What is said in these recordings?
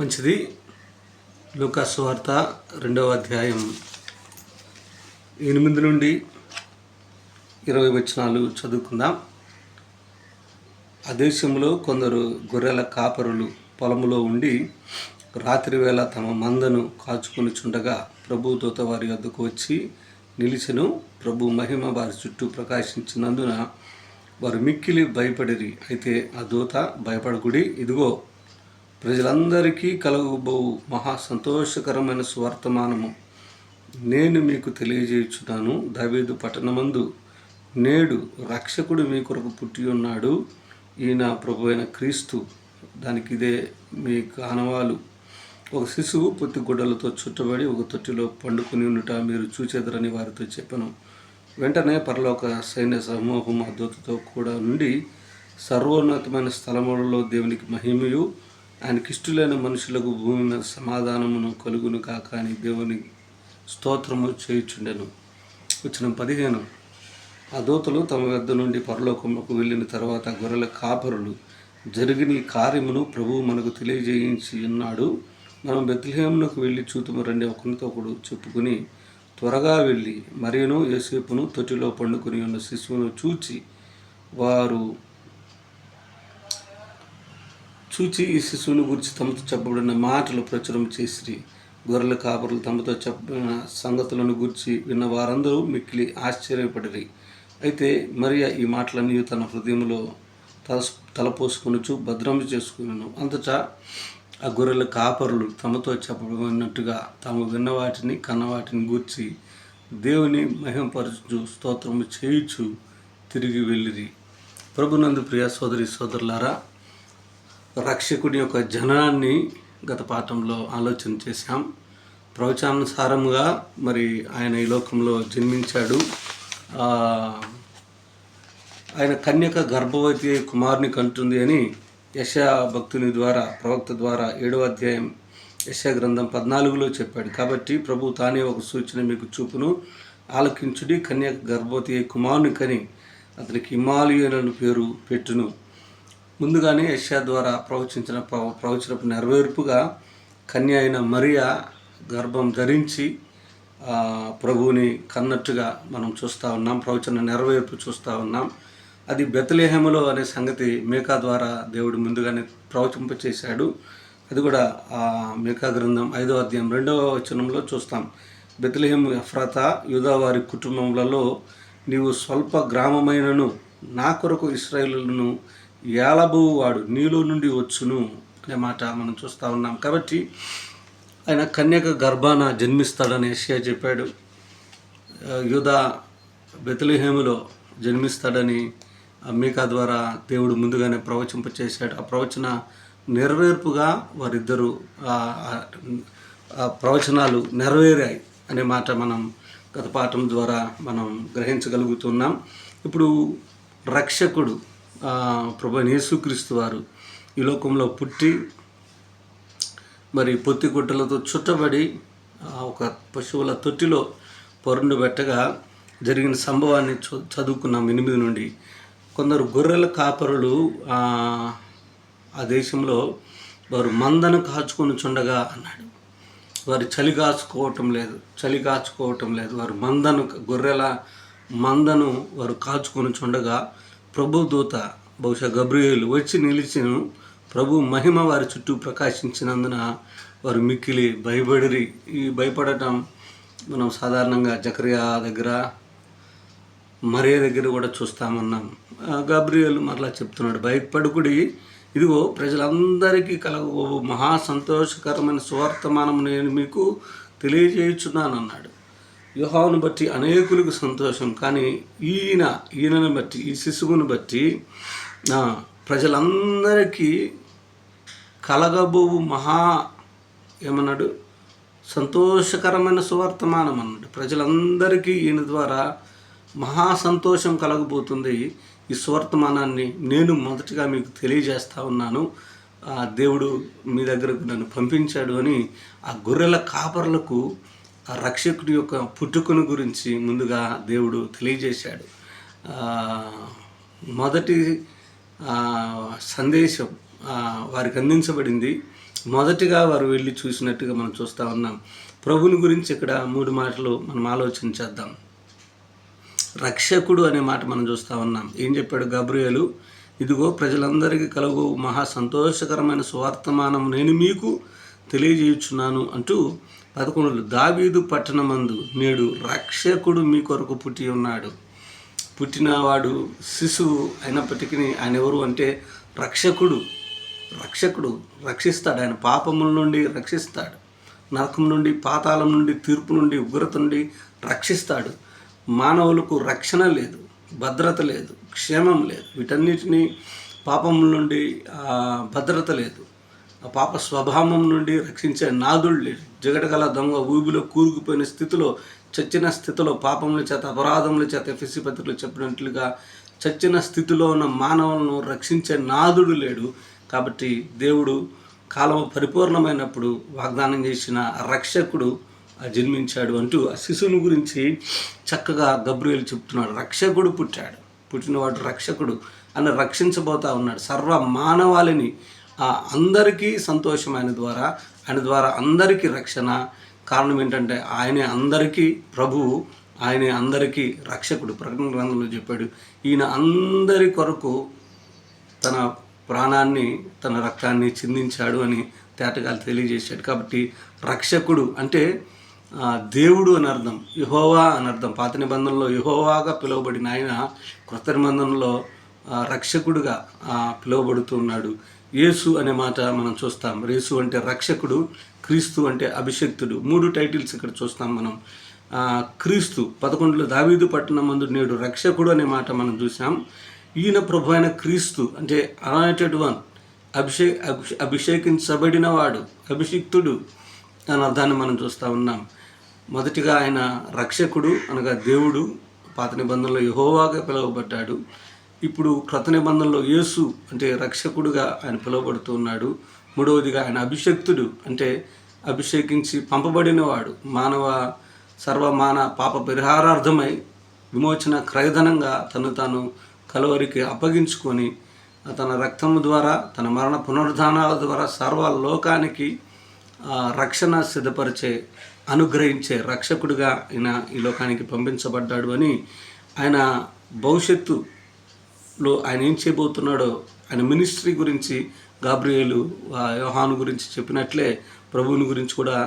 మంచిది. లూకాసు వార్త రెండవ అధ్యాయం ఎనిమిది నుండి ఇరవై వచనాలు చదువుకుందాం. ఆ దేశంలో కొందరు గొర్రెల కాపరులు పొలములో ఉండి రాత్రి వేళ తమ మందను కాచుకొని చుండగా ప్రభు దూత వారి వద్దకు వచ్చి నిలిచెను. ప్రభు మహిమ వారి చుట్టూ ప్రకాశించినందున వారు మిక్కిలి భయపడిరి. అయితే ఆ దూత భయపడకుడి ఇదిగో ప్రజలందరికీ కలుగుబో మహా సంతోషకరమైన స్వర్తమానము. నేను మీకు తెలియజేయుచున్నాను దావీదు పట్టణమందు నేడు రక్షకుడు మీ కొరకు పుట్టి ఉన్నాడు. ఈయన ప్రభు అయిన క్రీస్తు దానికి ఇదే మీ కానవాలు. ఒక శిశువు పొత్తి గుడ్డలతో చుట్టబడి ఒక తొట్టిలో పండుకొని ఉండుట మీరు చూచేదరని వారితో చెప్పను. వెంటనే పరలోక సైన్య సమూహం ఆ కూడా నుండి సర్వోన్నతమైన స్థలములలో దేవునికి మహిమయు. ఆయన ఇష్టలైన మనుషులకు భూమి మీద సమాధానమును కలుగును కాక అని దేవుని స్తోత్రము చేయుచుండెను. వచ్చిన పదిహేను. ఆ దూతలు తమ వద్ద నుండి పరలోకములకు వెళ్ళిన తర్వాత గొర్రెల కాపరులు జరిగిన ఈ కార్యమును ప్రభువు మనకు తెలియజేయించి ఉన్నాడు. మనం బెత్లహేమునకు వెళ్ళి చూతుము రండి. ఒకరితో ఒకడు చెప్పుకుని త్వరగా వెళ్ళి మరియును యేసేపును తొట్టిలో పండుకొని ఉన్న శిశువును చూచి వారు చూచి ఈ శిశువుని గురించి తమతో చెప్పబడిన మాటలు ప్రచురం చేసిరి. గొర్రెల కాపరులు తమతో చెప్పిన సంగతులను గురించి విన్న వారందరూ మిక్కిలి ఆశ్చర్యపడిరి. అయితే మరియ ఈ మాటలన్నీ తన హృదయంలో తల తలపోసుకొనుచు భద్రం చేసుకున్నాను అంతటా ఆ గొర్రెల కాపరులు తమతో చెప్పబడినట్టుగా తాము విన్న వాటిని కన్న వాటిని గూర్చి దేవుని మహిమపరచు స్తోత్రము చేయుచు తిరిగి వెళ్ళిరి. ప్రభునందు ప్రియ సోదరి సోదరులారా రక్షకుడి యొక్క జనాన్ని గత పాఠంలో ఆలోచన చేశాం. ప్రవచానుసారంగా మరి ఆయన ఈ లోకంలో జన్మించాడు. ఆయన కన్యక గర్భవతి కుమారుని కంటుంది అని యశా భక్తుని ద్వారా ప్రవక్త ద్వారా ఏడవ అధ్యాయం యశా గ్రంథం పద్నాలుగులో చెప్పాడు. కాబట్టి ప్రభు తానే ఒక సూచన మీకు చూపును. ఆలకించుడి కన్యక గర్భవతి కుమారుని కని అతనికి హిమాలయనులను పేరు పెట్టును. ముందుగానే యష్యా ద్వారా ప్రవచించిన ప్రవ- ప్రవచనపు నెరవేర్పుగా కన్య అయిన మరియా గర్భం ధరించి ప్రభువుని కన్నట్టుగా మనం చూస్తూ ఉన్నాం ప్రవచన నెరవేర్పు చూస్తూ ఉన్నాం. అది బెతలేహములో అనే సంగతి మేకా ద్వారా దేవుడు ముందుగానే ప్రవచింపచేశాడు. అది కూడా ఆ మేకా గ్రంథం ఐదో అధ్యాయం రెండవ వచనంలో చూస్తాం. బెతలేహం ఎఫ్రాత యూదావారి కుటుంబములలో నీవు స్వల్ప గ్రామమైనను నా కొరకు ఇస్రాయిలను ఏలబోవు వాడు నీలో నుండి వచ్చును అనే మాట మనం చూస్తూ ఉన్నాం. కాబట్టి ఆయన కన్యక గర్భాన జన్మిస్తాడని ఏషియా చెప్పాడు. యుధ బెతలిహేములో జన్మిస్తాడని ఆ మీకా ద్వారా దేవుడు ముందుగానే ప్రవచింపచేశాడు. ఆ ప్రవచన నెరవేర్పుగా వారిద్దరూ ఆ- ప్రవచనాలు నెరవేరాయి అనే మాట మనం గత పాఠం ద్వారా మనం గ్రహించగలుగుతున్నాం. ఇప్పుడు రక్షకుడు ప్రభు యేసుక్రీస్తు వారు ఈ లోకంలో పుట్టి మరి పొత్తి గుడ్డలతో చుట్టబడి ఒక పశువుల తొట్టిలో పరుండు పెట్టగా జరిగిన సంభవాన్ని చదువుకున్నాం ఎనిమిది నుండి. కొందరు గొర్రెల కాపరులు ఆ, ఆ దేశంలో వారు మందను కాచుకొని చుండగా అన్నాడు. వారు చలి కాచుకోవటం లేదు చలి కాచుకోవటం లేదు. వారు మందను గొర్రెల మందను వారు కాచుకొని చుండగా ప్రభు దూత బహుశా గబ్రియేలు వచ్చి నిలిచిను. ప్రభు మహిమ వారి చుట్టూ ప్రకాశించినందున వారు మిక్కిలి భయపడిరి. ఈ భయపడటం మనం సాధారణంగా జకరియా దగ్గర మరే దగ్గర కూడా చూస్తామన్నాం. గబ్రియల్ మరలా చెప్తున్నాడు భయపడుకుడి. ఇదిగో ప్రజలందరికీ కలగ మహా సంతోషకరమైన సువర్తమానం నేను మీకు తెలియజేయుచున్నాను అన్నాడు యుహాను బట్టి అనేకులకు సంతోషం. కానీ ఈయన ఈయనను బట్టి ఈ శిశువును బట్టి ప్రజలందరికీ కలగబోవు మహా ఏమన్నాడు? సంతోషకరమైన సువర్తమానం అన్నాడు. ప్రజలందరికీ ఈయన ద్వారా మహా సంతోషం కలగబోతుంది. ఈ సువర్తమానాన్ని నేను మొదటగా మీకు తెలియజేస్తా ఉన్నాను. ఆ దేవుడు మీ దగ్గరకు నన్ను పంపించాడు అని ఆ గొర్రెల కాపర్లకు ఆ రక్షకుడి యొక్క పుట్టుకను గురించి ముందుగా దేవుడు తెలియజేశాడు. మొదటి సందేశం వారికి అందించబడింది. మొదటిగా వారు వెళ్ళి చూసినట్టుగా మనం చూస్తూ ఉన్నాం. ప్రభుని గురించి ఇక్కడ మూడు మాటలు మనం ఆలోచన చేద్దాం. రక్షకుడు అనే మాట మనం చూస్తూ ఉన్నాం. ఏం చెప్పాడు గబ్రియేలు? ఇదిగో ప్రజలందరికీ కలుగు మహా సంతోషకరమైన సువార్తమానం నేను మీకు తెలియజేయుచున్నాను అంటూ పదకొండు దావీదు పట్టణమందు నేడు రక్షకుడు మీ కొరకు పుట్టి ఉన్నాడు. పుట్టినవాడు శిశువు అయినప్పటికీ ఆయన ఎవరు అంటే రక్షకుడు. రక్షకుడు రక్షిస్తాడు. ఆయన పాపముల నుండి రక్షిస్తాడు. నరకం నుండి పాతాళం నుండి తీర్పు నుండి ఉగ్రత నుండి రక్షిస్తాడు. మానవులకు రక్షణ లేదు భద్రత లేదు క్షేమం లేదు. వీటన్నిటినీ పాపముల నుండి భద్రత లేదు. ఆ పాప స్వభావం నుండి రక్షించే నాదుళ్ళు లేడు దొంగ ఊబిలో కూరుకుపోయిన స్థితిలో చచ్చిన స్థితిలో పాపముల చేత అపరాధముల చేత ఎఫ్ఎస్సి పత్రికలు చెప్పినట్లుగా చచ్చిన స్థితిలో ఉన్న మానవులను రక్షించే నాదుడు లేడు. కాబట్టి దేవుడు కాలం పరిపూర్ణమైనప్పుడు వాగ్దానం చేసిన రక్షకుడు ఆ జన్మించాడు అంటూ ఆ శిశువుని గురించి చక్కగా గబ్రియలు చెప్తున్నాడు. రక్షకుడు పుట్టాడు. పుట్టినవాడు రక్షకుడు. అని రక్షించబోతా ఉన్నాడు. సర్వ మానవాళిని ఆ అందరికీ సంతోషం ఆయన ద్వారా ఆయన ద్వారా అందరికీ రక్షణ. కారణం ఏంటంటే ఆయనే అందరికీ ప్రభువు ఆయనే అందరికీ రక్షకుడు. ప్రకటన గ్రంథంలో చెప్పాడు ఈయన అందరి కొరకు తన ప్రాణాన్ని తన రక్తాన్ని చిందించాడు అని తేటగాలు తెలియజేశాడు. కాబట్టి రక్షకుడు అంటే దేవుడు అని అర్థం యహోవా అని అర్థం. పాత నిబంధనలో యహోవాగా పిలువబడిన ఆయన కృత నిబంధనలో రక్షకుడుగా పిలువబడుతున్నాడు యేసు అనే మాట మనం చూస్తాం. యేసు అంటే రక్షకుడు క్రీస్తు అంటే అభిషక్తుడు. మూడు టైటిల్స్ ఇక్కడ చూస్తాం మనం. క్రీస్తు పదకొండులో దావీదు పట్టణం మందు నేడు రక్షకుడు అనే మాట మనం చూసాం ఈయన ప్రభు అయిన క్రీస్తు అంటే అనాయిటెడ్ వన్ అభిషే అభిషేకించబడిన వాడు అభిషిక్తుడు అనే అర్థాన్ని మనం చూస్తూ ఉన్నాం. మొదటిగా ఆయన రక్షకుడు అనగా దేవుడు. పాత నిబంధనలో యహోవాగా పిలువబడ్డాడు. ఇప్పుడు క్రత నిబంధనలో యేసు అంటే రక్షకుడుగా ఆయన పిలువబడుతూ ఉన్నాడు మూడవదిగా ఆయన అభిషక్తుడు అంటే అభిషేకించి పంపబడినవాడు. మానవ సర్వమాన పాప పరిహారార్థమై విమోచన క్రయధనంగా తను తాను కలవరికి అప్పగించుకొని తన రక్తము ద్వారా తన మరణ పునరుద్ధానాల ద్వారా సర్వ లోకానికి రక్షణ సిద్ధపరిచే అనుగ్రహించే రక్షకుడిగా ఆయన ఈ లోకానికి పంపించబడ్డాడు అని ఆయన భవిష్యత్తు లో ఆయన ఏం చేయబోతున్నాడో ఆయన మినిస్ట్రీ గురించి గాబ్రియేలు ఆ, యోహాను గురించి చెప్పినట్లే ప్రభువుని గురించి కూడా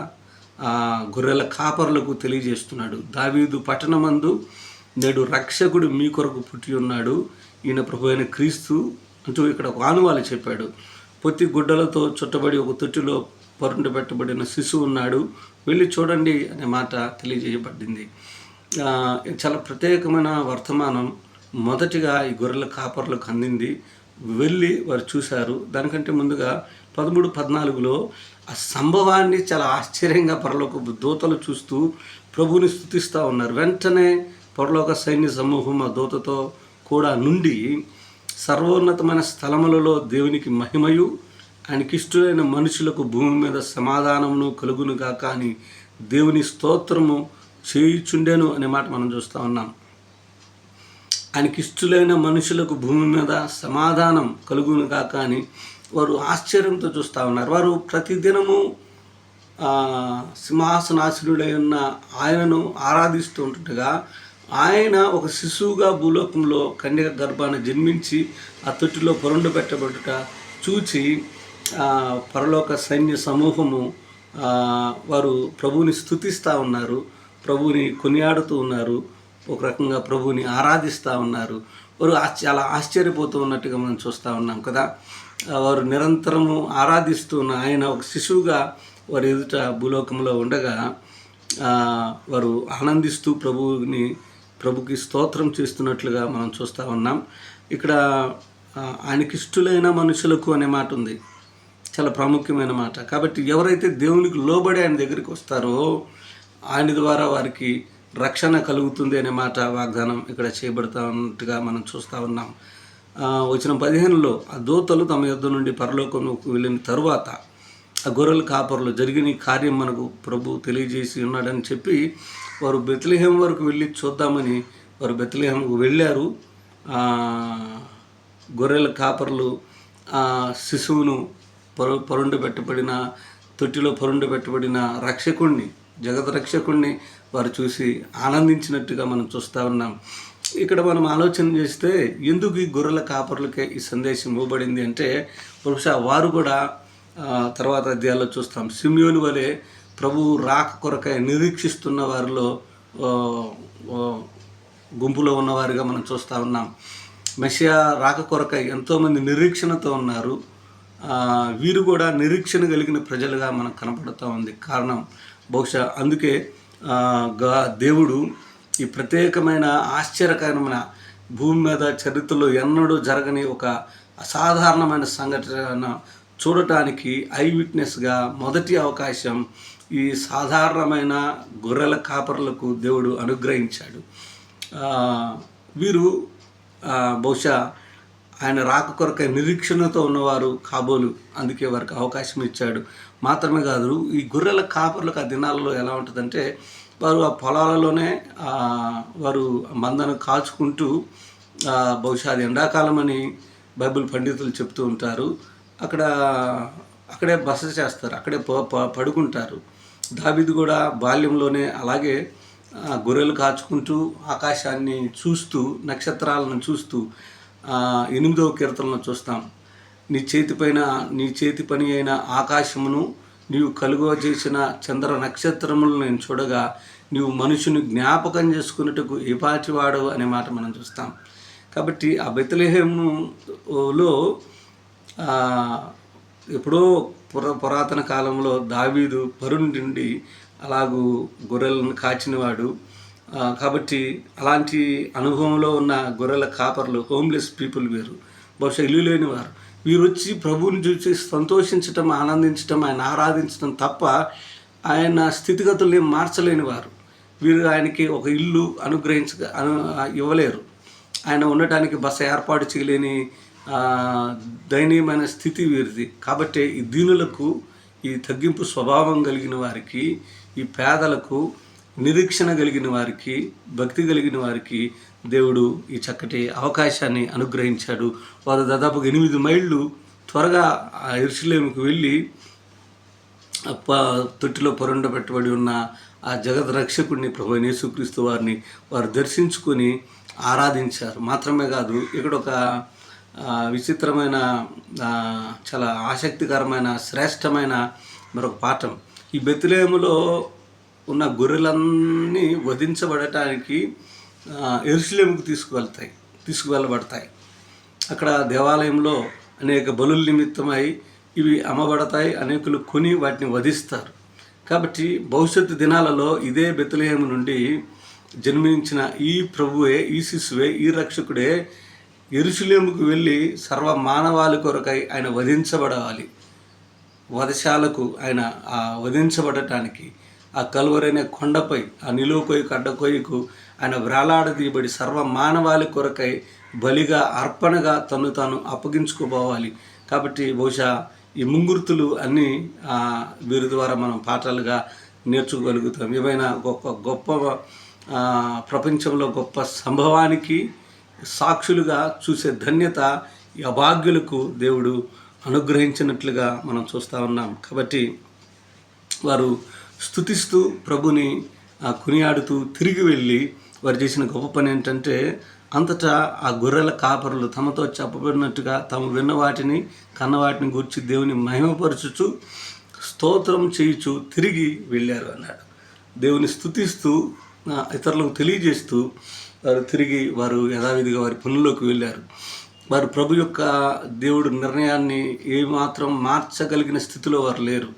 ఆ, గొర్రెల కాపరులకు తెలియజేస్తున్నాడు. దావీదు పట్టణమందు నేడు రక్షకుడు మీ కొరకు పుట్టి ఉన్నాడు. ఈయన ప్రభు అయిన క్రీస్తు అంటూ ఇక్కడ ఒక ఆనువాలు చెప్పాడు. పొత్తి గుడ్డలతో చుట్టబడి ఒక తొట్టిలో పరుండ పెట్టబడిన శిశువు ఉన్నాడు. వెళ్ళి చూడండి అనే మాట తెలియజేయబడింది. చాలా ప్రత్యేకమైన వర్తమానం. మొదటిగా ఈ గొర్రెల కాపర్లకు అందింది. వెళ్ళి వారు చూశారు. దానికంటే ముందుగా పదమూడు పద్నాలుగులో ఆ సంభవాన్ని చాలా ఆశ్చర్యంగా పరలోక దూతలు చూస్తూ ప్రభువుని స్థుతిస్తూ ఉన్నారు. వెంటనే పరలోక సైన్య సమూహం ఆ దూతతో కూడా నుండి సర్వోన్నతమైన స్థలములలో దేవునికి మహిమయు ఆయనకిష్టులైన మనుషులకు భూమి మీద సమాధానమును కలుగునుగా కానీ దేవుని స్తోత్రము చేయుచుండెను అనే మాట మనం చూస్తూ ఉన్నాం. అనికిష్టులైన మనుషులకు భూమి మీద సమాధానం కలుగునుగా కానీ వారు ఆశ్చర్యంతో చూస్తూ ఉన్నారు. వారు ప్రతిదినము సింహాసనాశనుడై ఉన్న ఆయనను ఆరాధిస్తూ ఉంటుండగా ఆయన ఒక శిశువుగా భూలోకంలో కన్యక గర్భాన్ని జన్మించి ఆ తొట్టిలో పొరండు పెట్టబడుట చూచి పరలోక సైన్య సమూహము వారు ప్రభువుని స్థుతిస్తూ ఉన్నారు. ప్రభువుని కొనియాడుతూ ఉన్నారు. ఒక రకంగా ప్రభువుని ఆరాధిస్తూ ఉన్నారు. వారు ఆశ్చ- చాలా ఆశ్చర్యపోతూ ఉన్నట్టుగా మనం చూస్తూ ఉన్నాం కదా. వారు నిరంతరము ఆరాధిస్తున్న ఆయన ఒక శిశువుగా వారి ఎదుట భూలోకంలో ఉండగా వారు ఆనందిస్తూ ప్రభువుని ప్రభుకి స్తోత్రం చేస్తున్నట్లుగా మనం చూస్తూ ఉన్నాం. ఇక్కడ ఆయనకి ఇష్టలైన మనుషులకు అనే మాట ఉంది. చాలా ప్రాముఖ్యమైన మాట. కాబట్టి ఎవరైతే దేవునికి లోబడి ఆయన దగ్గరికి వస్తారో ఆయన ద్వారా వారికి రక్షణ కలుగుతుంది అనే మాట వాగ్దానం ఇక్కడ చేయబడతా ఉన్నట్టుగా మనం చూస్తూ ఉన్నాం. వచ్చిన పదిహేనులో ఆ దూతలు తమ యుద్ధ నుండి పరలోకంలోకి వెళ్ళిన తరువాత ఆ గొర్రెల కాపర్లు జరిగిన కార్యం మనకు ప్రభు తెలియజేసి ఉన్నాడని చెప్పి వారు బెత్లెహేం వరకు వెళ్ళి చూద్దామని వారు బెత్లెహేంకు వెళ్ళారు. గొర్రెల కాపర్లు ఆ శిశువును పరు పరుండు పెట్టబడిన తొట్టిలో పరుండు పెట్టబడిన రక్షకుణ్ణి జగద్రక్షకుణ్ణి వారు చూసి ఆనందించినట్టుగా మనం చూస్తూ ఉన్నాం. ఇక్కడ మనం ఆలోచన చేస్తే ఎందుకు ఈ గొర్రెల కాపర్లకే ఈ సందేశం ఇవ్వబడింది అంటే బహుశా వారు కూడా తర్వాత అధ్యాయాల్లో చూస్తాం. సిమియోని వలె ప్రభువు రాక కొరకై నిరీక్షిస్తున్న వారిలో గుంపులో ఉన్నవారిగా మనం చూస్తూ ఉన్నాం. మెషియా రాక కొరకై ఎంతోమంది నిరీక్షణతో ఉన్నారు. వీరు కూడా నిరీక్షణ కలిగిన ప్రజలుగా మనకు కనపడుతూ ఉంది. కారణం బహుశా అందుకే గా- దేవుడు ఈ ప్రత్యేకమైన ఆశ్చర్యకరమైన భూమి మీద చరిత్రలో ఎన్నడూ జరగని ఒక అసాధారణమైన సంఘటన చూడటానికి ఐ విట్నెస్గా మొదటి అవకాశం ఈ సాధారణమైన గొర్రెల కాపర్లకు దేవుడు అనుగ్రహించాడు. వీరు బహుశా ఆయన రాక కొరకై నిరీక్షణతో ఉన్నవారు కాబోలు. అందుకే వారికి అవకాశం ఇచ్చాడు. మాత్రమే కాదు ఈ గొర్రెల కాపర్లకు ఆ దినాలలో ఎలా ఉంటుందంటే వారు ఆ పొలాలలోనే వారు మందను కాచుకుంటూ బహుశా అది ఎండాకాలం అని బైబిల్ పండితులు చెప్తూ ఉంటారు. అక్కడ అక్కడే బస చేస్తారు అక్కడే ప- ప- పడుకుంటారు. దాబిది కూడా బాల్యంలోనే అలాగే గొర్రెలు కాచుకుంటూ ఆకాశాన్ని చూస్తూ నక్షత్రాలను చూస్తూ ఎనిమిదవ కీర్తనలో చూస్తాం. నీ చేతి పైన నీ చేతి పని అయిన ఆకాశమును నీవు కలుగ చేసిన చంద్ర నక్షత్రములను నేను చూడగా నీవు మనుషుని జ్ఞాపకం చేసుకున్నట్టుకు ఏపాటివాడు అనే మాట మనం చూస్తాం. కాబట్టి ఆ బెతలేహములో ఎప్పుడో పుర పురాతన కాలంలో దావీదు పరుండి అలాగూ గొర్రెలను కాచినవాడు. కాబట్టి అలాంటి అనుభవంలో ఉన్న గొర్రెల కాపర్లు హోమ్లెస్ పీపుల్ వీరు. బహుశా ఇల్లు లేని వారు. వీరు వచ్చి ప్రభువుని చూసి సంతోషించటం ఆనందించటం ఆయన ఆరాధించటం తప్ప ఆయన స్థితిగతుల్ని మార్చలేని వారు. వీరు ఆయనకి ఒక ఇల్లు అనుగ్రహించ అను ఇవ్వలేరు. ఆయన ఉండటానికి బస ఏర్పాటు చేయలేని దయనీయమైన స్థితి వీరిది. కాబట్టి ఈ దీనులకు ఈ తగ్గింపు స్వభావం కలిగిన వారికి ఈ పేదలకు నిరీక్షణ కలిగిన వారికి భక్తి కలిగిన వారికి దేవుడు ఈ చక్కటి అవకాశాన్ని అనుగ్రహించాడు. వారు దాదాపుగా ఎనిమిది మైళ్ళు త్వరగా ఆ ఎరుసలేముకు వెళ్ళి అప్ప తొట్టిలో పొరండబెట్టబడి ఉన్న ఆ జగత్ రక్షకుడిని ప్రభు యేసుక్రీస్తు వారిని వారు దర్శించుకొని ఆరాధించారు. మాత్రమే కాదు ఇక్కడ ఒక విచిత్రమైన చాలా ఆసక్తికరమైన శ్రేష్టమైన మరొక పాఠం. ఈ బెత్తులేములో ఉన్న గొర్రెలన్నీ వధించబడటానికి ఎరుసలేముకు తీసుకువెళ్తాయి తీసుకువెళ్ళబడతాయి. అక్కడ దేవాలయంలో అనేక బలుల నిమిత్తమై ఇవి అమ్మబడతాయి అనేకులు కొని వాటిని వధిస్తారు. కాబట్టి భవిష్యత్తు దినాలలో ఇదే బెతులేహము నుండి జన్మించిన ఈ ప్రభువే ఈ శిశువే ఈ రక్షకుడే ఎరుసలేముకు వెళ్ళి సర్వ మానవాళి కొరకై ఆయన వధించబడాలి. వధశాలకు ఆయన వధించబడటానికి ఆ కలువరనే కొండపై ఆ నిలువకొయ్యి కడ్డకొయ్యకు ఆయన వ్రేలాడదీయబడి సర్వ మానవాళి కొరకై బలిగా అర్పణగా తను తాను అప్పగించుకోబోవాలి కాబట్టి బహుశా ఈ ముంగుర్తులు అన్నీ వీరి ద్వారా మనం పాఠాలుగా నేర్చుకోగలుగుతాం. ఏమైనా గొప్ప గొప్ప ప్రపంచంలో గొప్ప సంభవానికి సాక్షులుగా చూసే ధన్యత ఈ అభాగ్యులకు దేవుడు అనుగ్రహించినట్లుగా మనం చూస్తూ ఉన్నాం. కాబట్టి వారు స్థుతిస్తూ ప్రభుని ఆ, కొనియాడుతూ తిరిగి వెళ్ళి వారు చేసిన గొప్ప పని ఏంటంటే అంతటా ఆ గొర్రెల కాపరులు తమతో చెప్పబడినట్టుగా తాము విన్న వాటిని కన్న వాటిని గురించి దేవుని మహిమపరచుచు స్తోత్రం చేయుచు తిరిగి వెళ్ళారు అన్నాడు. దేవుని స్థుతిస్తూ ఇతరులకు తెలియజేస్తూ వారు తిరిగి వారు యథావిధిగా వారి పనుల్లోకి వెళ్ళారు. వారు ప్రభు యొక్క దేవుడు నిర్ణయాన్ని ఏమాత్రం మార్చగలిగిన స్థితిలో వారు లేరు.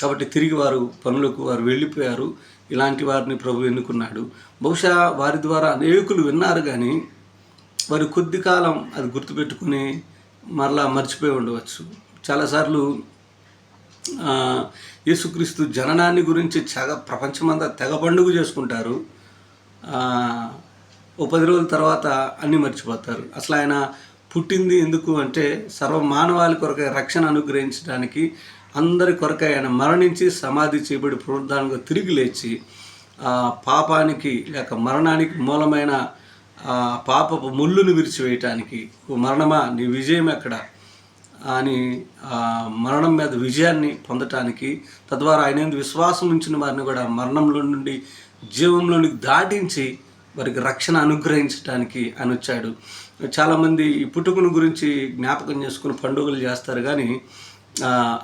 కాబట్టి తిరిగి వారు పనులకు వారు వెళ్ళిపోయారు. ఇలాంటి వారిని ప్రభు ఎన్నుకున్నాడు. బహుశా వారి ద్వారా అనేకులు విన్నారు కానీ వారు కొద్ది కాలం అది గుర్తుపెట్టుకుని మరలా మర్చిపోయి ఉండవచ్చు. చాలాసార్లు యేసుక్రీస్తు జననాన్ని గురించి చాలా ప్రపంచమంతా తెగ పండుగ చేసుకుంటారు. ఓ పది రోజుల తర్వాత అన్నీ మర్చిపోతారు. అసలు ఆయన పుట్టింది ఎందుకు అంటే సర్వ మానవాళి కొరకు రక్షణ అనుగ్రహించడానికి అందరి కొరకు ఆయన మరణించి సమాధి చేయబడి పునరుద్ధానంగా తిరిగి లేచి ఆ పాపానికి లేక మరణానికి మూలమైన ఆ పాపపు ముళ్ళును విరిచివేయటానికి ఓ మరణమా నీ విజయం ఎక్కడ? అని ఆ మరణం మీద విజయాన్ని పొందటానికి తద్వారా ఆయన విశ్వాసం ఉంచిన వారిని కూడా మరణంలో నుండి జీవంలోనికి దాటించి వారికి రక్షణ అనుగ్రహించడానికి అని వచ్చాడు. చాలామంది ఈ పుట్టుకను గురించి జ్ఞాపకం చేసుకుని పండుగలు చేస్తారు కానీ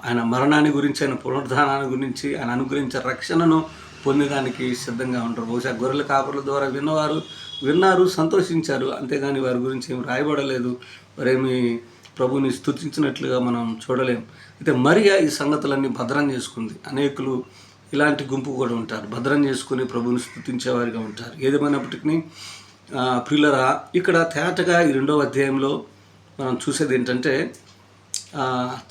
ఆయన మరణాన్ని గురించి ఆయన పునరుద్ధానాన్ని గురించి ఆయన అనుగ్రహించే రక్షణను పొందడానికి సిద్ధంగా ఉంటారు. బహుశా గొర్రెల కాపుల ద్వారా విన్నవారు విన్నారు సంతోషించారు. అంతేగాని వారి గురించి ఏం రాయబడలేదు. వారేమి ప్రభుని స్థుతించినట్లుగా మనం చూడలేం. అయితే మరియా ఈ సంగతులన్నీ భద్రం చేసుకుంది. అనేకులు ఇలాంటి గుంపు కూడా ఉంటారు. భద్రం చేసుకుని ప్రభుని స్థుతించేవారిగా ఉంటారు. ఏదేమైనప్పటికీ ఆ, ప్రియులరా ఇక్కడ తేటగా ఈ రెండవ అధ్యాయంలో మనం చూసేది ఏంటంటే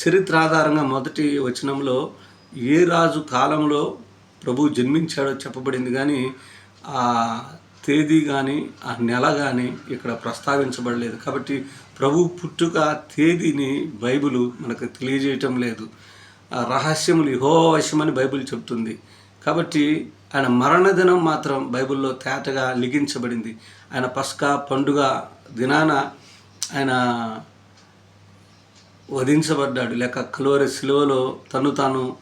చరిత్ర ఆధారంగా మొదటి వచనంలో ఏ రాజు కాలంలో ప్రభు జన్మించాడో చెప్పబడింది కానీ ఆ తేదీ కానీ ఆ నెల కానీ ఇక్కడ ప్రస్తావించబడలేదు. కాబట్టి ప్రభు పుట్టుక తేదీని బైబిల్ మనకు తెలియజేయటం లేదు. ఆ రహస్యములు యహో వశమని బైబిల్ చెప్తుంది కాబట్టి ఆయన మరణదినం మాత్రం బైబిల్లో తేటగా లిఖించబడింది. ఆయన పస్కా పండుగ దినాన ఆయన వధించబడ్డాడు. లేక కలువరి శిలువలో తను తాను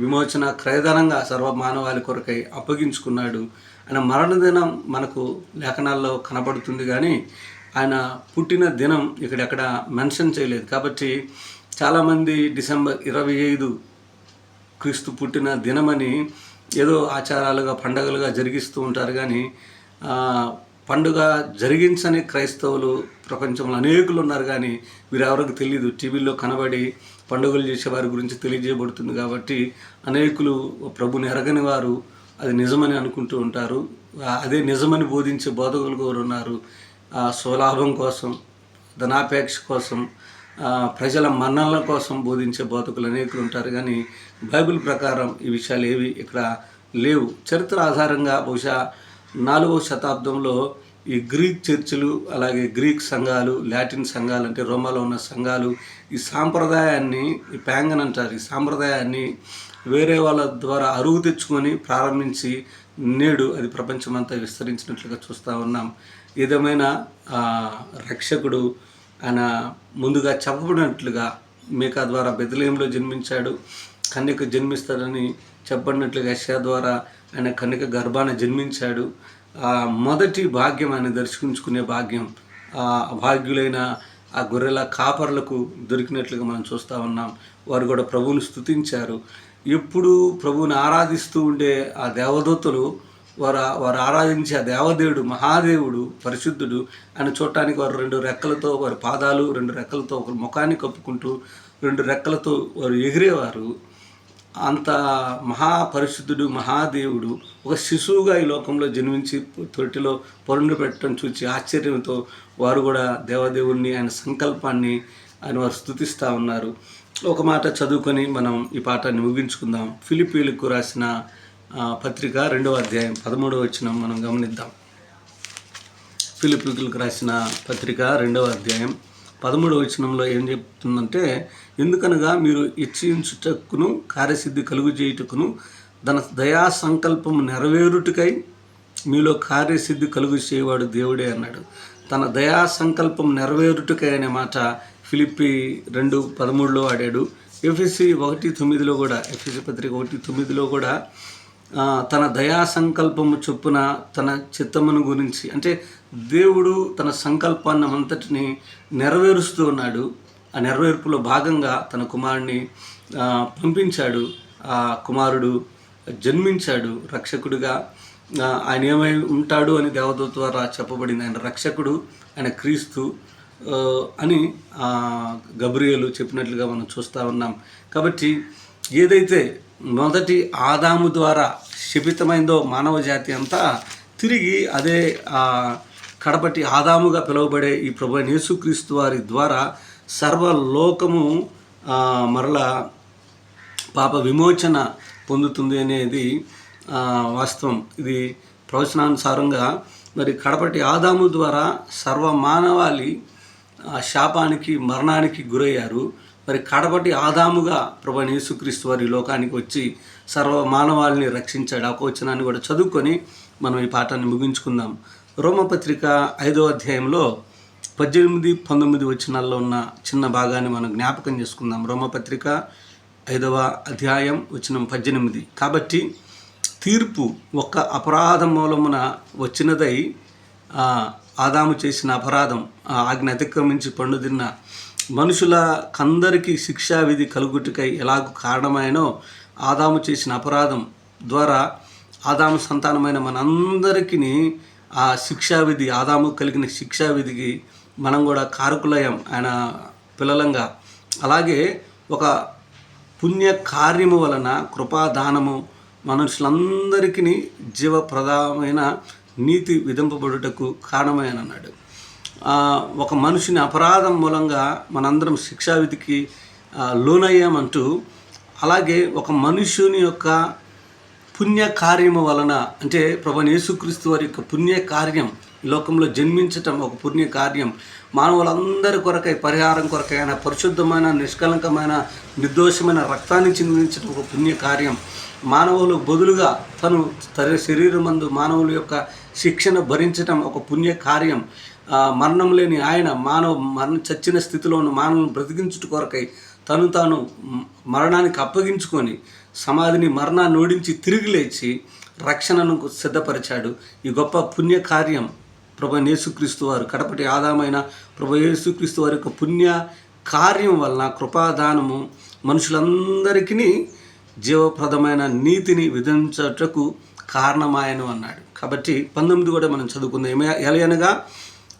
విమోచన క్రయధనంగా సర్వమానవాళి కొరకై అప్పగించుకున్నాడు. ఆయన మరణదినం మనకు లేఖనాల్లో కనబడుతుంది కానీ ఆయన పుట్టిన దినం ఇక్కడెక్కడ మెన్షన్ చేయలేదు. కాబట్టి చాలామంది డిసెంబర్ ఇరవై ఐదు క్రీస్తు పుట్టిన దినమని ఏదో ఆచారాలుగా పండగలుగా జరిగిస్తూ ఉంటారు. కానీ పండుగ జరిగించని క్రైస్తవులు ప్రపంచంలో అనేకులు ఉన్నారు కానీ వీరెవరికి తెలియదు టీవీలో కనబడి పండుగలు చేసే వారి గురించి తెలియజేయబడుతుంది కాబట్టి అనేకులు ప్రభుని ఎరగని వారు అది నిజమని అనుకుంటూ ఉంటారు. అదే నిజమని బోధించే బోధకులు కూడా ఉన్నారు? స్వలాభం కోసం ధనాపేక్ష కోసం ప్రజల మన్నల కోసం బోధించే బోధకులు అనేకులు ఉంటారు కానీ బైబిల్ ప్రకారం ఈ విషయాలు ఏవి ఇక్కడ లేవు. చరిత్ర ఆధారంగా బహుశా నాలుగవ శతాబ్దంలో ఈ గ్రీక్ చర్చిలు అలాగే గ్రీక్ సంఘాలు లాటిన్ సంఘాలు అంటే రోమాలో ఉన్న సంఘాలు ఈ సాంప్రదాయాన్ని ఈ ప్యాంగన్ అంటారు ఈ సాంప్రదాయాన్ని వేరే వాళ్ళ ద్వారా అరువు తెచ్చుకొని ప్రారంభించి నేడు అది ప్రపంచమంతా విస్తరించినట్లుగా చూస్తూ ఉన్నాం. ఏదేమైనా రక్షకుడు ఆయన ముందుగా చెప్పబడినట్లుగా మేకా ద్వారా బెదలేంలో జన్మించాడు కన్యకు జన్మిస్తాడని చెప్పబడినట్లుగా యెషయా ద్వారా ఆయన కన్యక గర్భాన జన్మించాడు. మొదటి భాగ్యం ఆయన దర్శించుకునే భాగ్యం భాగ్యులైన అభాగ్యులైన ఆ గొర్రెల కాపర్లకు దొరికినట్లుగా మనం చూస్తూ ఉన్నాం. వారు కూడా ప్రభువుని స్తుతించారు. ఎప్పుడు ప్రభువుని ఆరాధిస్తూ ఉండే ఆ దేవదూతలు వారు వారు ఆరాధించే ఆ దేవదేవుడు మహాదేవుడు పరిశుద్ధుడు ఆయన చూడటానికి వారు రెండు రెక్కలతో వారి పాదాలు రెండు రెక్కలతో ఒక ముఖాన్ని కప్పుకుంటూ రెండు రెక్కలతో వారు ఎగిరేవారు. అంత మహాపరిశుద్ధుడు మహాదేవుడు ఒక శిశువుగా ఈ లోకంలో జన్మించి తొట్టిలో పరుండు పెట్టడం చూచి ఆశ్చర్యంతో వారు కూడా దేవదేవుణ్ణి ఆయన సంకల్పాన్ని ఆయన వారు స్థుతిస్తూ ఉన్నారు. ఒక మాట చదువుకొని మనం ఈ పాఠాన్ని ముగించుకుందాం. ఫిలిపీలకు రాసిన పత్రిక రెండవ అధ్యాయం పదమూడవ వచ్చిన మనం గమనిద్దాం. ఫిలిపీలకు రాసిన పత్రిక రెండవ అధ్యాయం పదమూడవ వచనంలో ఏం చెప్తుందంటే ఎందుకనగా మీరు ఇచ్చించుటకును కార్యసిద్ధి కలుగు చేయుటకును తన దయా సంకల్పం నెరవేరుటకై మీలో కార్యసిద్ధి కలుగు చేయవాడు దేవుడే అన్నాడు. తన దయా సంకల్పం నెరవేరుటకై అనే మాట ఫిలిప్పి రెండు పదమూడులో ఆడాడు. ఎఫ్ఎస్సి ఒకటి తొమ్మిదిలో కూడా ఎఫ్ఎస్సి పత్రిక ఒకటి తొమ్మిదిలో కూడా తన దయా సంకల్పము చొప్పున తన చిత్తమును గురించి అంటే దేవుడు తన సంకల్పాన్ని అంతటిని నెరవేరుస్తూ ఉన్నాడు. ఆ నెరవేర్పులో భాగంగా తన కుమారుని పంపించాడు. ఆ కుమారుడు జన్మించాడు రక్షకుడిగా. ఆయన ఏమై ఉంటాడు అని దేవదూత ద్వారా చెప్పబడింది. ఆయన రక్షకుడు ఆయన క్రీస్తు అని గబ్రియలు చెప్పినట్లుగా మనం చూస్తూ ఉన్నాం. కాబట్టి ఏదైతే మొదటి ఆదాము ద్వారా శపితమైందో మానవ జాతి అంతా తిరిగి అదే కడపటి ఆదాముగా పిలువబడే ఈ ప్రభు యేసుక్రీస్తు వారి ద్వారా సర్వలోకము మరల పాప విమోచన పొందుతుంది అనేది వాస్తవం. ఇది ప్రవచనానుసారంగా మరి కడపటి ఆదాము ద్వారా సర్వ మానవాళి శాపానికి మరణానికి గురయ్యారు. మరి కడపటి ఆదాముగా ప్రభు యేసుక్రీస్తు వారి లోకానికి వచ్చి సర్వ మానవాళిని రక్షించాడు. ఆ వచనాన్ని కూడా చదువుకొని మనం ఈ పాఠాన్ని ముగించుకుందాం. రోమపత్రిక ఐదో అధ్యాయంలో పద్దెనిమిది పంతొమ్మిది వచనాల్లో ఉన్న చిన్న భాగాన్ని మనం జ్ఞాపకం చేసుకుందాం. రోమపత్రిక ఐదవ అధ్యాయం వచనం పద్దెనిమిది. కాబట్టి తీర్పు ఒక్క అపరాధం మూలమున వచ్చినదై ఆదాము చేసిన అపరాధం ఆజ్ఞ అతిక్రమించి పండు తిన్న మనుషుల కందరికి శిక్షా విధి కలుగుటకై ఎలాగూ కారణమైనో ఆదాము చేసిన అపరాధం ద్వారా ఆదాము సంతానమైన మనందరికీ ఆ శిక్షా విధి ఆదాము కలిగిన శిక్షా విధికి మనం కూడా కారకులయం ఆయన పిల్లలంగా. అలాగే ఒక పుణ్య కార్యము వలన కృపాదానము మనుషులందరికీ జీవప్రదమైన నీతి విధింపబడుటకు కారణమైన అన్నాడు ఒక మనిషిని అపరాధం మూలంగా మనందరం శిక్షావిధికి లోనయ్యామంటూ అలాగే ఒక మనుషుని యొక్క పుణ్యకార్యము వలన అంటే ప్రభు యేసుక్రీస్తు వారి యొక్క పుణ్యకార్యం లోకంలో జన్మించటం ఒక పుణ్యకార్యం మానవులందరి కొరకై పరిహారం కొరకై ఆయన పరిశుద్ధమైన నిష్కలంకమైన నిర్దోషమైన రక్తాన్ని చిందించడం ఒక పుణ్యకార్యం మానవులు బదులుగా తను తన శరీరం మందు మానవుల యొక్క శిక్షణ భరించటం ఒక పుణ్యకార్యం మరణం లేని ఆయన మానవ మరణ చచ్చిన స్థితిలో ఉన్న మానవులను బ్రతికించుట కొరకై తను తాను మరణానికి అప్పగించుకొని సమాధిని మరణాన్ని ఓడించి తిరిగి లేచి రక్షణను సిద్ధపరిచాడు. ఈ గొప్ప పుణ్య కార్యం ప్రభు యేసుక్రీస్తు వారు కడపటి ఆదామైన ప్రభు యేసుక్రీస్తు వారి యొక్క పుణ్య కార్యం వలన కృపాదానము మనుషులందరికీ జీవప్రదమైన నీతిని విధించటకు కారణమాయను అన్నాడు. కాబట్టి పంతొమ్మిది కూడా మనం చదువుకుందాం. ఏమ- ఎలయనగా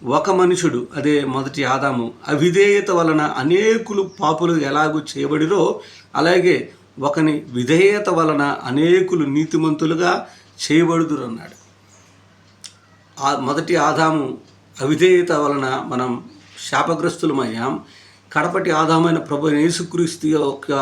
ఒక మనుషుడు అదే మొదటి ఆదాము అవిధేయత వలన అనేకులు పాపులు ఎలాగూ చేయబడిరో అలాగే ఒకని విధేయత వలన అనేకులు నీతిమంతులుగా చేయబడుదురు అన్నాడు ఆ మొదటి ఆదాము అవిధేయత వలన మనం శాపగ్రస్తులమయ్యాం. కడపటి ఆదామైన ప్రభు యేసుక్రీస్తు యొక్క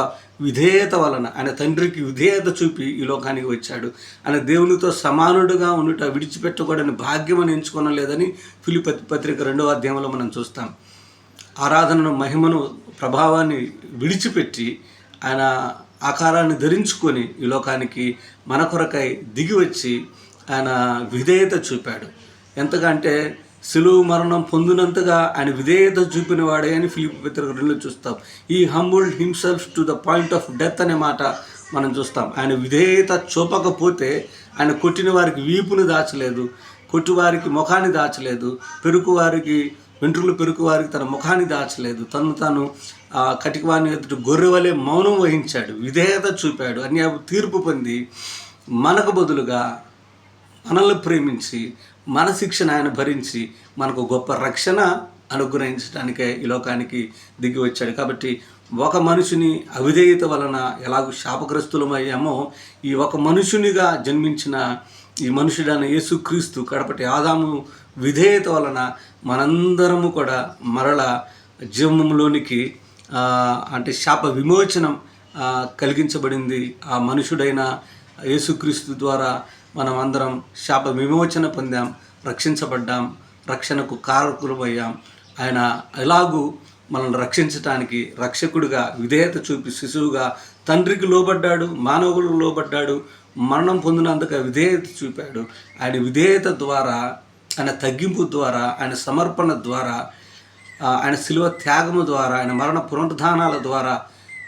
విధేయత వలన ఆయన తండ్రికి విధేయత చూపి ఈ లోకానికి వచ్చాడు. ఆయన దేవునితో సమానుడుగా ఉండుట విడిచిపెట్టకూడని భాగ్యమని లేదని ఫిలిపతి పత్రిక రెండవ అధ్యాయంలో మనం చూస్తాం. ఆరాధనను మహిమను ప్రభావాన్ని విడిచిపెట్టి ఆయన ఆకారాన్ని ధరించుకొని ఈ లోకానికి మన కొరకై దిగి వచ్చి ఆయన విధేయత చూపాడు. ఎంతగా అంటే సులువు మరణం పొందినంతగా ఆయన విధేయత చూపిన వాడే అని ఫిలిప్ పత్రిక చూస్తాం. ఈ humbled himself to the point of death అనే మాట మనం చూస్తాం. ఆయన విధేయత చూపకపోతే ఆయన కొట్టిన వారికి వీపుని దాచలేదు కొట్టువారికి ముఖాన్ని దాచలేదు పెరుకు వారికి వెంట్రులు పెరుకు వారికి తన ముఖాన్ని దాచలేదు. తను తాను ఆ కటికవాని ఎదుటి గొర్రెవలే మౌనం వహించాడు విధేయత చూపాడు అన్యాయ తీర్పు పొంది మనకు బదులుగా మనల్ని ప్రేమించి మన శిక్షణ ఆయన భరించి మనకు గొప్ప రక్షణ అనుగ్రహించడానికే ఈ లోకానికి దిగి వచ్చాడు. కాబట్టి ఒక మనుషుని అవిధేయత వలన ఎలాగో శాపగ్రస్తులమయ్యామో ఈ ఒక మనుషునిగా జన్మించిన ఈ మనుషుడైన యేసుక్రీస్తు కడపటి ఆదాము విధేయత వలన మనందరము కూడా మరల జీవంలోనికి అంటే శాప విమోచనం కలిగించబడింది. ఆ మనుషుడైన యేసుక్రీస్తు ద్వారా మనం అందరం శాప విమోచన పొందాం రక్షించబడ్డాం రక్షణకు కారకులమయ్యాం. ఆయన ఎలాగూ మనల్ని రక్షించటానికి రక్షకుడిగా విధేయత చూపి శిశువుగా తండ్రికి లోబడ్డాడు మానవులకు లోబడ్డాడు మరణం పొందినందుకు విధేయత చూపాడు. ఆయన విధేయత ద్వారా ఆయన తగ్గింపు ద్వారా ఆయన సమర్పణ ద్వారా ఆయన శిలువ త్యాగము ద్వారా ఆయన మరణ పునరుద్ధానాల ద్వారా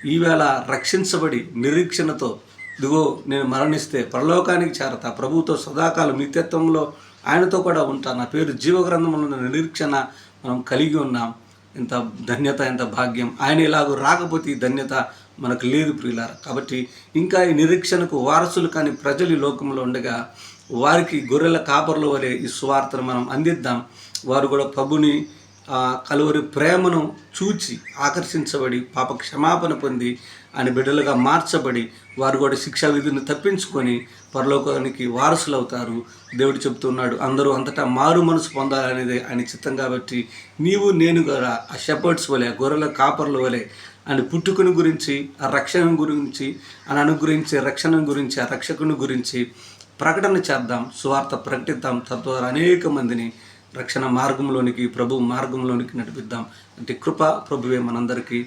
ఈవేళ రక్షించబడి నిరీక్షణతో ఇదిగో నేను మరణిస్తే పరలోకానికి చేరతా. ప్రభుతో సదాకాలం నిత్యత్వంలో ఆయనతో కూడా ఉంటా. నా పేరు జీవగ్రంథంలో ఉన్న నిరీక్షణ మనం కలిగి ఉన్నాం. ఇంత ధన్యత ఎంత భాగ్యం. ఆయన ఇలాగూ రాకపోతే ఈ ధన్యత మనకు లేదు ప్రియులార. కాబట్టి ఇంకా ఈ నిరీక్షణకు వారసులు కాని ప్రజలు ఈ లోకంలో ఉండగా వారికి గొర్రెల కాపర్ల వలె ఈ సువార్తను మనం అందిద్దాం. వారు కూడా ప్రభుని కలువరి ప్రేమను చూచి ఆకర్షించబడి పాప క్షమాపణ పొంది ఆయన బిడ్డలుగా మార్చబడి వారు కూడా శిక్షా విధిని తప్పించుకొని పరలోకానికి వారసులు అవుతారు దేవుడు చెబుతున్నాడు అందరూ అంతటా మారు మనసు పొందాలనేది ఆయన చిత్తం కాబట్టి నీవు నేను కూడా ఆ షెపర్డ్స్ వలె గొర్రెల కాపర్ల వలె అని పుట్టుకుని గురించి ఆ రక్షణ గురించి అని అనుగ్రహించే రక్షణ గురించి ఆ రక్షకుని గురించి ప్రకటన చేద్దాం సువార్త ప్రకటిద్దాం. తద్వారా అనేక మందిని రక్షణ మార్గంలోనికి ప్రభు మార్గంలోనికి నడిపిద్దాం. అంటే కృప ప్రభువే మనందరికీ.